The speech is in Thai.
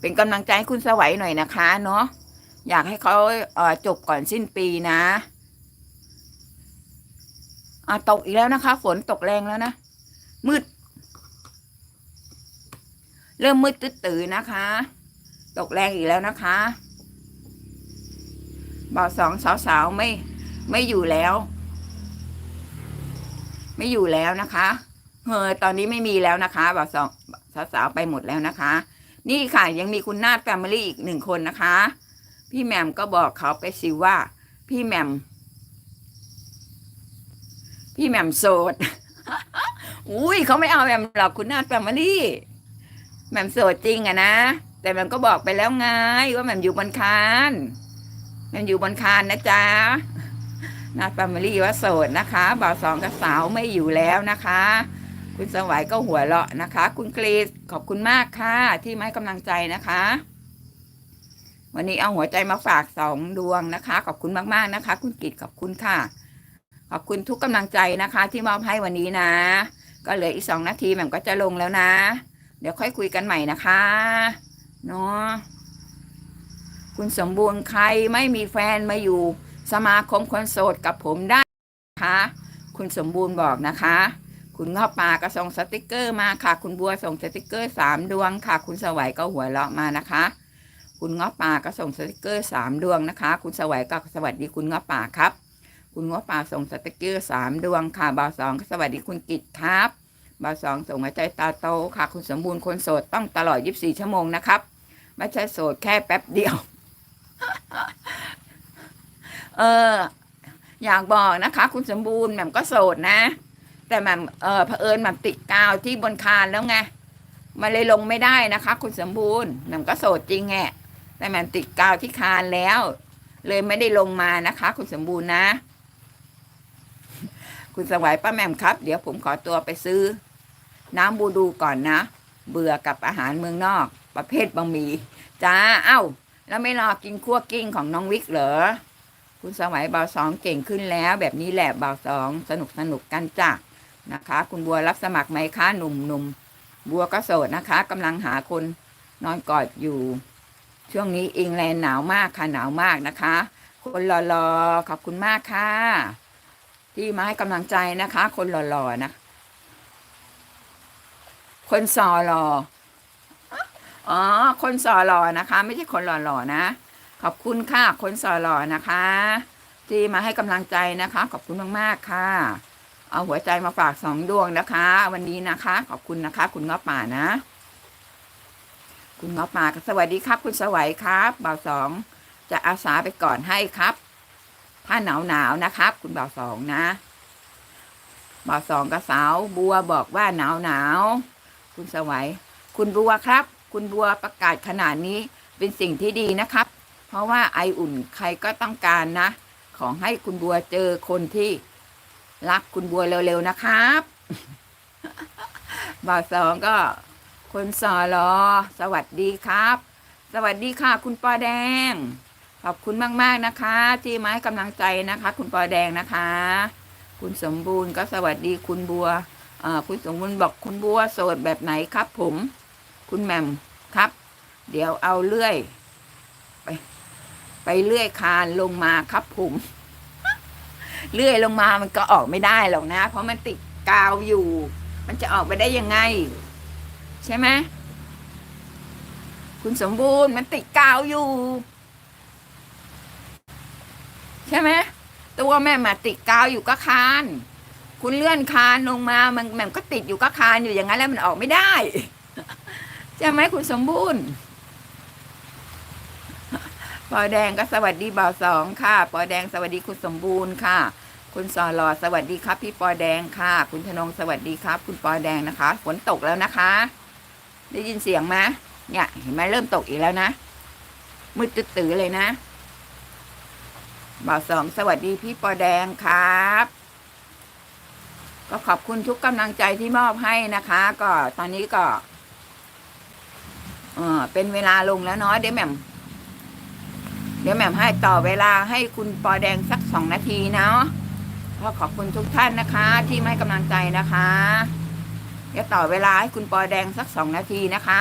เป็นกำลังใจให้คุณสวัยหน่อยนะคะเนาะอยากให้เขาเจบก่อนสิ้นปีนะอะตกอีกแล้วนะคะ ฝนตกแรงแล้วนะ มืด เริ่มมืดตื้อๆนะคะ ตกแรงอีกแล้วนะคะบ่าวสองสาวๆไม่ ไม่อยู่แล้ว ไม่อยู่แล้วนะคะเฮอตอนนี้ไม่มีแล้วนะคะบ่าวสองสาวๆไปหมดแล้วนะคะ นี่ค่ะ ยังมีคุณนาฏแฟมิลี่อีกหนึ่งคนนะคะ พี่แหม่มก็บอกเขาไปสิว่า พี่แหม่ม พี่แหม่มโสด อุ้ยเขาไม่เอาแหม่มหรอกคุณนาฏแฟมิลี่แหม่มโสดจริงอะนะ แต่แหม่มก็บอกไปแล้วไงว่าแหม่มอยู่บนคานแหม่มอยู่บนคานนะจ๊ะนาฏแฟมิลี่ว่าโสดนะคะบ่าวสองกับสาวไม่อยู่แล้วนะคะ คุณสวัยก็หัวเราะนะคะ คุณกรีซขอบคุณมากค่ะ ที่มาให้กำลังใจนะคะ วันนี้เอาหัวใจมาฝากสองดวงนะคะ ขอบคุณมากๆนะคะ คุณกิตขอบคุณค่ะ ขอบคุณทุกกำลังใจนะคะ ที่มอบให้วันนี้นะ ก็เหลืออีกสองนาทีแหม่มก็จะลงแล้วนะ เดี๋ยวค่อยคุยกันใหม่นะคะเนาะคุณสมบูรณ์ใครไม่มีแฟนมาอยู่สมาคมคนโสดกับผมได้นะคะ คุณสมบูรณ์บอกนะคะ คุณงอบปลาก็ส่งสติกเกอร์มาค่ะ คุณบัวส่งสติกเกอร์สามดวงค่ะ คุณสวัยก็หัวเราะมานะคะ คุณงอบปลาก็ส่งสติกเกอร์สามดวงนะคะ คุณสวัยก็สวัสดีคุณงอบปลาครับ คุณงอบปลาส่งสติกเกอร์สามดวงค่ะบ่าวสองก็สวัสดีคุณกิตครับบ่าวสองส่งหัวใจตาโตค่ะ คุณสมบูรณ์คนโสดต้องตลอด24ชั่วโมงนะครับไม่ใช่โสดแค่แป๊บเดียว เอออยากบอกนะคะ คุณสมบูรณ์แหม่มก็โสดนะ แต่แหม่มเออเผอิญแหม่มติดกาวที่บนคานแล้วไงมันเลยลงไม่ได้นะคะ คุณสมบูรณ์แหม่มก็โสดจริงแหละแต่แหม่มติดกาวที่คานแล้ว เลยไม่ได้ลงมานะคะ คุณสมบูรณ์นะ คุณสวัยป้าแหม่มครับ เดี๋ยวผมขอตัวไปซื้อ น้ำบูดูก่อนนะ เบื่อกับอาหารเมืองนอก ประเภทบะหมี่จ้าเอ้า แล้วไม่รอกินคั่วกิ้งของน้องวิกเหรอคุณสมัยเบาสองเก่งขึ้นแล้ว แบบนี้แหละเบาสองสนุกสนุกกันจ้ะ นะคะ คุณบัวรับสมัครไหมคะหนุ่มหนุ่มบัวก็โสดนะคะกำลังหาคนนอนกอดอยู่ ช่วงนี้อิงแลนด์หนาวมากค่ะหนาวมากนะคะ คนหล่อๆขอบคุณมากค่ะ ที่มาให้กำลังใจนะคะ คนหล่อๆนะ คนซอหล่ออ๋อ คนซอหล่อนะคะ ไม่ใช่คนหล่อๆนะ ขอบคุณค่ะ คนสอหล่อนะคะ ที่มาให้กำลังใจนะคะ ขอบคุณมากๆค่ะ เอาหัวใจมาฝากสองดวงนะคะ วันนี้นะคะ ขอบคุณนะคะ คุณง้อป่านะ คุณง้อป่าสวัสดีครับ คุณสวัยครับบ่าวสองจะอาสาไปก่อนให้ครับถ้าหนาวหนาวนะครับ คุณบ่าวสองนะบ่าวสองกับสาวบัวบอกว่าหนาวหนาวคุณสวัย คุณบัวครับ คุณบัวประกาศขนาดนี้เป็นสิ่งที่ดีนะครับ เพราะว่าไออุ่นใครก็ต้องการนะ ขอให้คุณบัวเจอคนที่ รักคุณบัวเร็วๆนะครับบ่าวสองก็ คนสอรอสวัสดีครับ สวัสดีค่ะ คุณปอแดง ขอบคุณมากๆนะคะ ที่มาให้กำลังใจนะคะ คุณปอแดงนะคะ คุณสมบูรณ์ก็สวัสดีคุณบัวอ่อคุณสมบูรณ์บอกคุณบัวโสดแบบไหนครับ ผม คุณแหม่มครับ เดี๋ยวเอาเลื่อย ไป ไปเลื่อยคานลงมาครับผม เลื่อยลงมามันก็ออกไม่ได้หรอกนะ เพราะมันติดกาวอยู่ มันจะออกไปได้ยังไง ใช่ไหมคุณสมบูรณ์มันติดกาวอยู่ ใช่ไหมตัวแม่มาติดกาวอยู่ก็คาน คุณเลื่อนคานลงมามันแมันก็ติดอยู่ก็คานอยู่อย่างนั้นแล้วมันออกไม่ได้ใช่ไหมคุณสมบูรณ์ ปอแดงก็สวัสดีบ่าวสองค่ะ ปอแดงสวัสดีคุณสมบูรณ์ค่ะ คุณสอหลอสวัสดีครับ พี่ปอแดงค่ะ คุณธนงสวัสดีครับ คุณปอแดงนะคะ ฝนตกแล้วนะคะ ได้ยินเสียงไหมเนี่ย เห็นไหมเริ่มตกอีกแล้วนะมืดตื้อเลยนะบ่าวสองสวัสดีพี่ปอแดงครับ ก็ขอบคุณทุกกำลังใจที่มอบให้นะคะ ก็ตอนนี้ก็ เออเป็นเวลาลงแล้วเนาะเดี๋ยวแหม่ม เดี๋ยวแหม่มให้ต่อเวลาให้คุณปอแดงสักสองนาทีเนาะก็ขอบคุณทุกท่านนะคะ ที่ให้กำลังใจนะคะเดี๋ยวต่อเวลาให้คุณปอแดงสักสองนาทีนะคะ